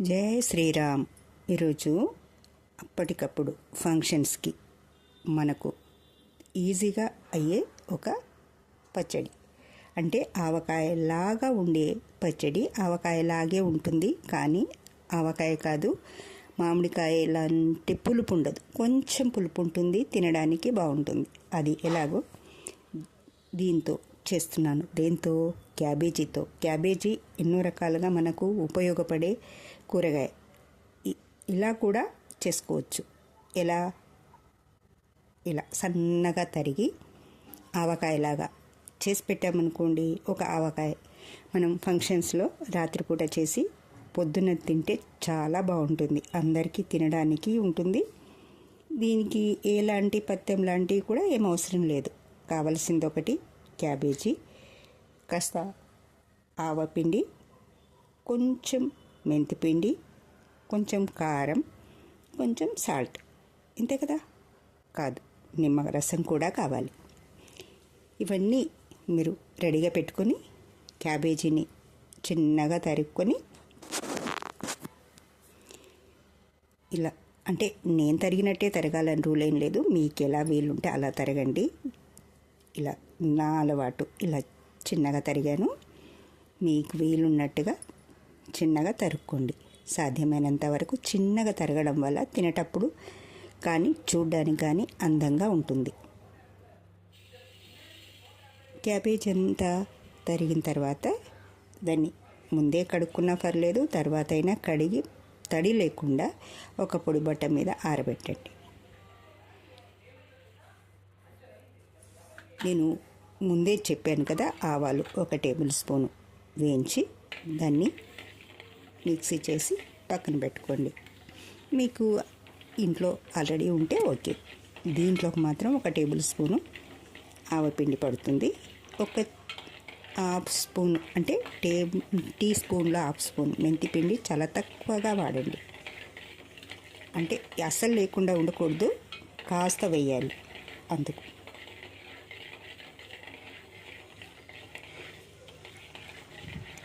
జై శ్రీరామ్. ఈరోజు అప్పటికప్పుడు ఫంక్షన్స్కి మనకు ఈజీగా అయ్యే ఒక పచ్చడి. అంటే ఆవకాయలాగా ఉండే పచ్చడి ఆవకాయలాగే ఉంటుంది. కానీ ఆవకాయ కాదు మామిడికాయ లాంటి పులుపు ఉండదు. కొంచెం పులుపు ఉంటుంది తినడానికి బాగుంటుంది. అది ఎలాగో దీంతో చేస్తున్నాను. దేంతో? క్యాబేజీతో. క్యాబేజీ ఎన్నో రకాలుగా మనకు ఉపయోగపడే కూరగాయ. ఇ- ఇలా కూడా చేసుకోవచ్చు. ఎలా? ఇలా సన్నగా తరిగి ఆవకాయలాగా చేసి పెట్టామనుకోండి ఒక ఆవకాయ. మనం ఫంక్షన్స్లో రాత్రిపూట చేసి పొద్దున్న తింటే చాలా బాగుంటుంది. అందరికీ తినడానికి ఉంటుంది. దీనికి ఎలాంటి పత్యం లాంటివి కూడా ఏం అవసరం లేదు. కావలసింది ఒకటి క్యాబేజీ కాస్త ఆవపిండి కొంచెం మెంతిపిండి కొంచెం కారం కొంచెం సాల్ట్. ఇంతే కదా? కాదు నిమ్మ రసం కూడా కావాలి. ఇవన్నీ మీరు రెడీగా పెట్టుకొని క్యాబేజీని చిన్నగా తరుక్కొని ఇలా అంటే నేను తరిగినట్టే తరగాలని రూల్ ఏం లేదు. మీకు ఎలా వీలుంటే అలా తరగండి. ఇలా నా అలవాటు ఇలా చిన్నగా తరిగాను. మీకు వీలున్నట్టుగా చిన్నగా తరుక్కోండి. సాధ్యమైనంత వరకు చిన్నగా తరగడం వల్ల తినేటప్పుడు కానీ చూడ్డానికి కానీ అందంగా ఉంటుంది. క్యాబేజ్ అంతా తరిగిన తర్వాత దాన్ని ముందే కడుక్కున్నా పర్లేదు తర్వాత అయినా కడిగి తడి లేకుండా ఒక పొడి బట్ట మీద ఆరబెట్టండి. నేను ముందే చెప్పాను కదా ఆవాలు ఒక టేబుల్ స్పూను వేయించి దాన్ని మిక్సీ చేసి పక్కన పెట్టుకోండి. మీకు ఇంట్లో ఆల్రెడీ ఉంటే ఓకే. దీంట్లోకి మాత్రం ఒక టేబుల్ స్పూను ఆవపిండి పడుతుంది. ఒక హాఫ్ స్పూన్ అంటే టే టీ స్పూన్లో హాఫ్ స్పూన్ మెంతిపిండి చాలా తక్కువగా వాడండి. అంటే అస్సలు లేకుండా ఉండకూడదు కాస్త వేయాలి అందుకు.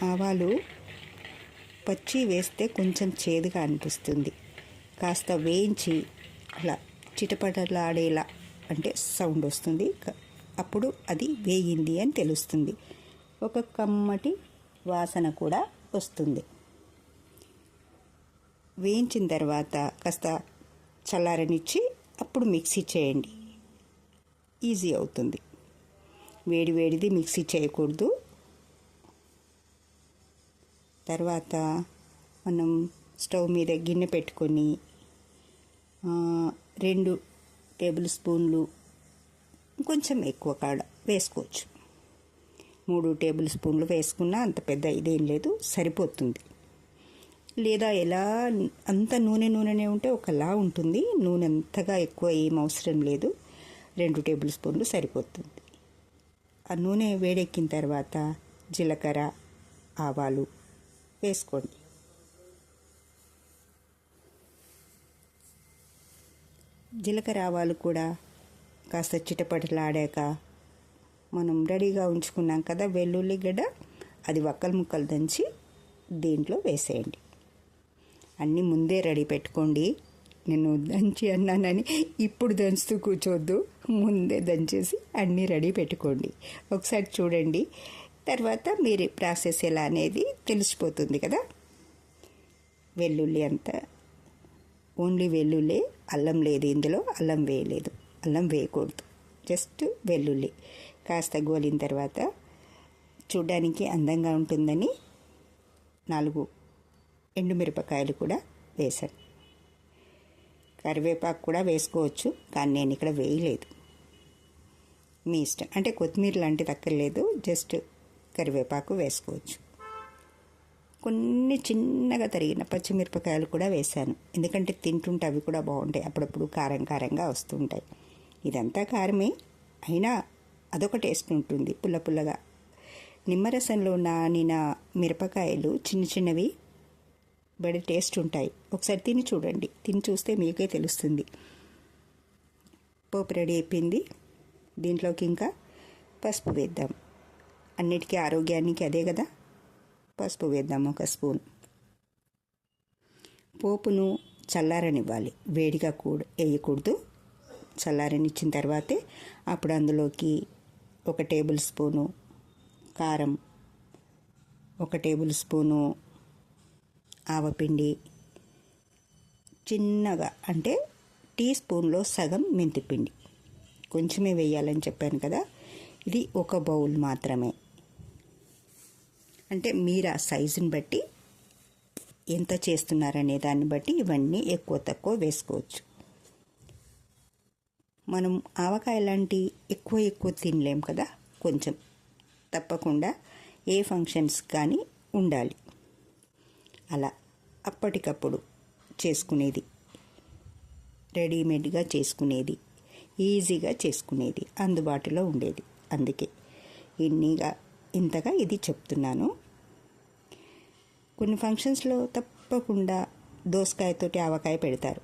ఆవాలు పచ్చి వేస్తే కొంచెం చేదుగా అనిపిస్తుంది. కాస్త వేయించి అలా చిటపటలాడేలా అంటే సౌండ్ వస్తుంది. అప్పుడు అది వేయింది అని తెలుస్తుంది. ఒక కమ్మటి వాసన కూడా వస్తుంది. వేయించిన తర్వాత కాస్త చల్లారనిచ్చి అప్పుడు మిక్సీ చేయండి. ఈజీ అవుతుంది. వేడి వేడిది మిక్సీ చేయకూడదు. తర్వాత మనం స్టవ్ మీద గిన్నె పెట్టుకొని రెండు టేబుల్ స్పూన్లు కొంచెం ఎక్కువ కాడ వేసుకోవచ్చు. మూడు టేబుల్ స్పూన్లు వేసుకున్నా అంత పెద్ద ఇదేం లేదు సరిపోతుంది. లేదా ఎలా అంత నూనె నూనెనే ఉంటే ఒకలా ఉంటుంది నూనె అంతగా ఎక్కువ ఏం అవసరం లేదు రెండు టేబుల్ స్పూన్లు సరిపోతుంది. ఆ నూనె వేడెక్కిన తర్వాత జీలకర్ర ఆవాలు వేసుకోండి జీలకర్ర ఆవాలు కూడా కాస్త చిటపటలాడాక మనం రెడీగా ఉంచుకున్నాం కదా వెల్లుల్లి గడ్డ అది వక్కలు ముక్కలు దంచి దీంట్లో వేసేయండి. అన్నీ ముందే రెడీ పెట్టుకోండి. నేను దంచి అన్నానని ఇప్పుడు దంచుతూ కూర్చోవద్దు ముందే దంచేసి అన్నీ రెడీ పెట్టుకోండి. ఒకసారి చూడండి. తర్వాత మీరు ప్రాసెస్ ఎలా అనేది తెలిసిపోతుంది కదా. వెల్లుల్లి అంతా. ఓన్లీ వెల్లుల్లి అల్లం లేదు ఇందులో అల్లం వేయలేదు. అల్లం వేయకూడదు. జస్ట్ వెల్లుల్లి. కాస్త గోలిన తర్వాత చూడ్డానికి అందంగా ఉంటుందని నాలుగు ఎండుమిరపకాయలు కూడా వేశాను. కరివేపాకు కూడా వేసుకోవచ్చు కానీ నేను ఇక్కడ వేయలేదు. మీ ఇష్టం. అంటే కొత్తిమీర లాంటిది అక్కర్లేదు జస్ట్ కరివేపాకు వేసుకోవచ్చు. కొన్ని చిన్నగా తరిగిన పచ్చిమిరపకాయలు కూడా వేశాను. ఎందుకంటే తింటుంటే అవి కూడా బాగుంటాయి. అప్పుడప్పుడు కారం కారంగా వస్తుంటాయి ఇదంతా కారమే. అయినా అదొక టేస్ట్ ఉంటుంది. పుల్ల పుల్లగా. నిమ్మరసంలో నానిన మిరపకాయలు చిన్న చిన్నవి బడి టేస్ట్ ఉంటాయి. ఒకసారి తిని చూడండి. తిని చూస్తే మీకే తెలుస్తుంది. పోపు రెడీ అయిపోయింది. దీంట్లోకి ఇంకా పసుపు వేద్దాం. అన్నిటికీ ఆరోగ్యానికి అదే కదా? పసుపు వేద్దాం ఒక స్పూన్. పోపును చల్లారనివ్వాలి. వేడిగా కూడా వేయకూడదు. చల్లారనిచ్చిన తర్వాతే అప్పుడు అందులోకి ఒక టేబుల్ స్పూను కారం ఒక టేబుల్ స్పూను ఆవపిండి చిన్నగా అంటే టీ స్పూన్లో సగం మెంతిపిండి. కొంచెమే వేయాలని చెప్పాను కదా? ఇది ఒక బౌల్ మాత్రమే. అంటే మీరు ఆ సైజుని బట్టి ఎంత చేస్తున్నారనే దాన్ని బట్టి ఇవన్నీ ఎక్కువ తక్కువ వేసుకోవచ్చు. మనం ఆవకాయ లాంటి ఎక్కువ ఎక్కువ తినలేం కదా? కొంచెం తప్పకుండా ఏ ఫంక్షన్స్ కానీ ఉండాలి. అలా అప్పటికప్పుడు చేసుకునేది. రెడీమేడ్గా చేసుకునేది. ఈజీగా చేసుకునేది. అందుబాటులో ఉండేది. అందుకే ఇన్నిగా ఇంతగా ఇది చెప్తున్నాను. కొన్ని ఫంక్షన్స్లో తప్పకుండా దోసకాయతోటి ఆవకాయ పెడతారు.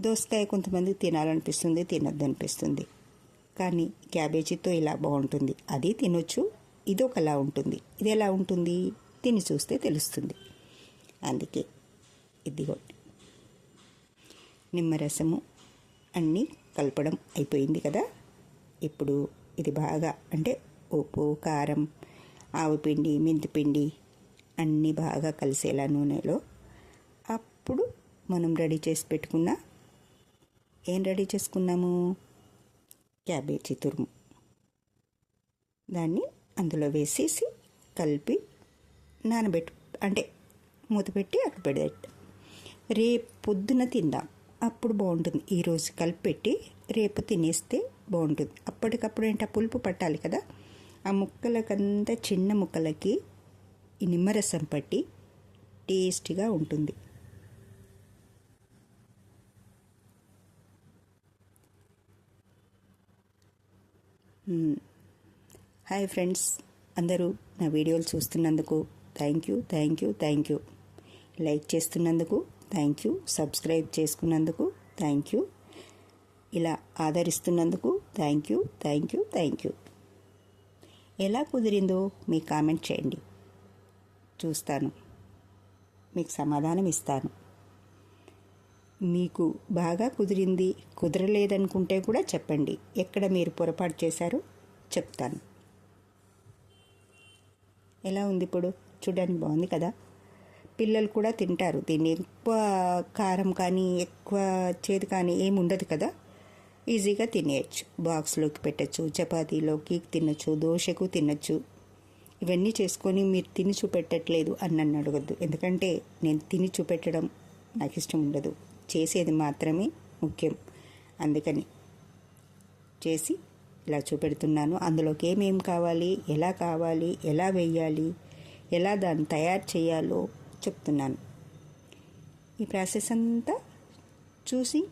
దోసకాయ కొంతమంది తినాలనిపిస్తుంది తినద్దనిపిస్తుంది. కానీ క్యాబేజీతో ఇలా బాగుంటుంది. అది తినొచ్చు ఇది ఒకలా ఉంటుంది. ఇది ఎలా ఉంటుంది? తిని చూస్తే తెలుస్తుంది. అందుకే ఇదిగో. నిమ్మరసము అన్నీ కలపడం అయిపోయింది కదా? ఇప్పుడు ఇది బాగా అంటే ఉప్పు కారం ఆవుపిండి మెంతిపిండి అన్నీ బాగా కలిసేలా నూనెలో అప్పుడు మనం రెడీ చేసి పెట్టుకున్న ఏం రెడీ చేసుకున్నాము? క్యాబేజీ తురుము. దాన్ని అందులో వేసేసి కలిపి నానబెట్టు అంటే మూత పెట్టి అక్కడ పెడదాం రేపు పొద్దున తిందాం. అప్పుడు బాగుంటుంది. ఈరోజు కలిపి పెట్టి రేపు తినేస్తే బాగుంటుంది. అప్పటికప్పుడు ఏంటో? పులుపు పట్టాలి కదా. ఆ ముక్కలకంతా చిన్న ముక్కలకి ఈ నిమ్మరసం పట్టి టేస్టీగా ఉంటుంది. Hi friends. అందరూ నా వీడియోలు చూస్తున్నందుకు thank you thank you thank you. Like చేస్తున్నందుకు థ్యాంక్ యూ సబ్స్క్రైబ్ చేసుకున్నందుకు థ్యాంక్ యూ. ఇలా ఆదరిస్తున్నందుకు thank you thank you thank you. ఎలా కుదిరిందో మీ కామెంట్ చేయండి. చూస్తాను. మీకు సమాధానం ఇస్తాను. మీకు బాగా కుదిరింది కుదరలేదనుకుంటే కూడా చెప్పండి. ఎక్కడ మీరు పొరపాటు చేశారో చెప్తాను. ఎలా ఉంది ఇప్పుడు? చూడడానికి బాగుంది కదా? పిల్లలు కూడా తింటారు. దీన్ని ఎక్కువ కారం కానీ ఎక్కువ చేదు కానీ ఏమి ఉండదు కదా? ఈజీగా తినేయచ్చు. బాక్స్లోకి పెట్టచ్చు చపాతీలోకి తినచ్చు దోశకు తినచ్చు. ఇవన్నీ చేసుకొని మీరు తిని చూపెట్టట్లేదు అని నన్ను అడగద్దు. ఎందుకంటే నేను తిని చూపెట్టడం నాకు ఇష్టం ఉండదు. చేసేది మాత్రమే ముఖ్యం. అందుకని చేసి ఇలా చూపెడుతున్నాను. అందులోకి ఏమేం కావాలి ఎలా కావాలి ఎలా వేయాలి ఎలా దాన్ని తయారు చేయాలో చెప్తున్నాను. ఈ ప్రాసెస్ అంతా చూసి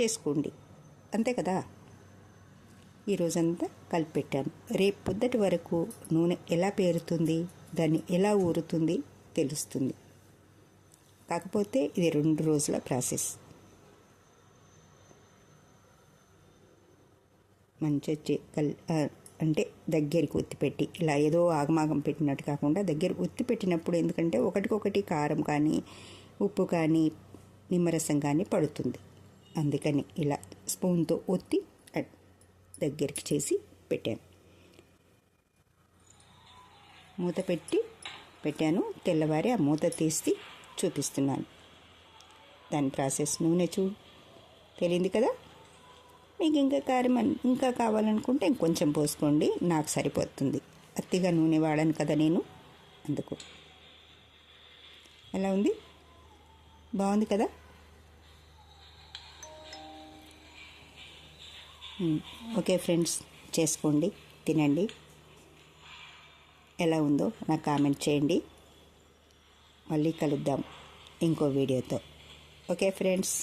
చేసుకోండి. అంతే కదా? ఈరోజంతా కలిపి పెట్టాను రేపు పొద్దుటి వరకు నూనె ఎలా పేరుతుంది దాన్ని ఎలా ఊరుతుంది తెలుస్తుంది. కాకపోతే ఇది రెండు రోజుల ప్రాసెస్. మంచి కల్ అంటే దగ్గరికి ఒత్తి పెట్టి ఇలా ఏదో ఆగమాగం పెట్టినట్టు కాకుండా దగ్గర ఒత్తి పెట్టినప్పుడు ఎందుకంటే ఒకటికొకటి కారం కానీ ఉప్పు కానీ నిమ్మరసం కానీ పడుతుంది. అందుకని ఇలా స్పూన్తో ఒత్తి దగ్గరికి చేసి పెట్టాను. మూత పెట్టి పెట్టాను. తెల్లవారి ఆ మూత తీసి చూపిస్తున్నాను. దాని ప్రాసెస్ నూనె చూ తెలియంది కదా? మీకు ఇంకా కారం ఇంకా కావాలనుకుంటే ఇంకొంచెం పోసుకోండి. నాకు సరిపోతుంది. అత్తిగా నూనె వాడాను కదా నేను. అందుకు. ఎలా ఉంది? బాగుంది కదా? Hmm. ఓకే ఫ్రెండ్స్ చేసుకోండి తినండి. ఎలా ఉందో నాకు కామెంట్ చేయండి. మళ్ళీ కలుద్దాం ఇంకో వీడియోతో. Okay friends